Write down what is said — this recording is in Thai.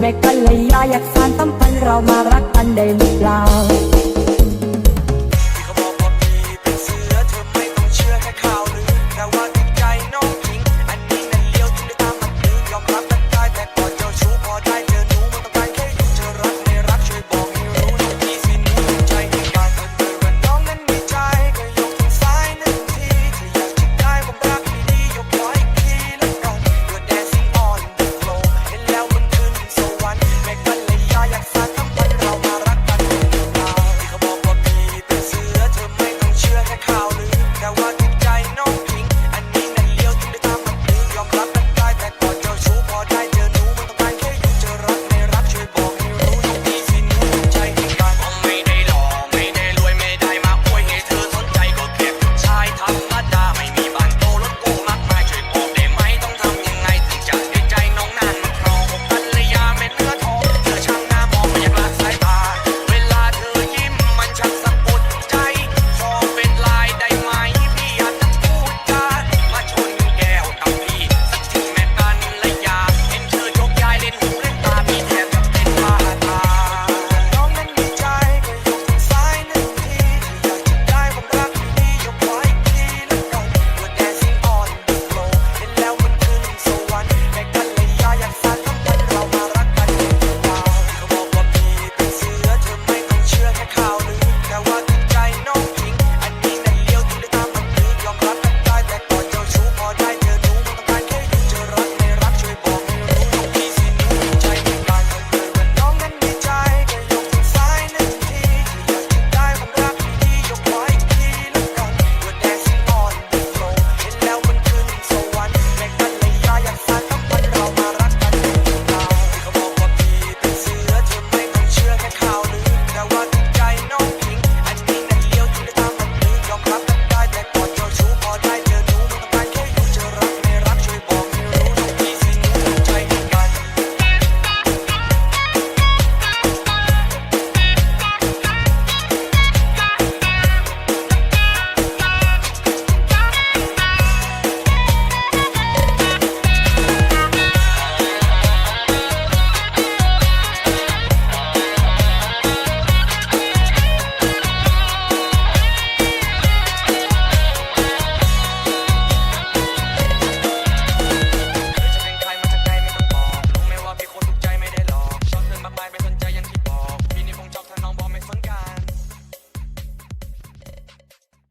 แม่กัลยาอยากสานสัมพันธ์เรามารักกันได้หรือเปล่า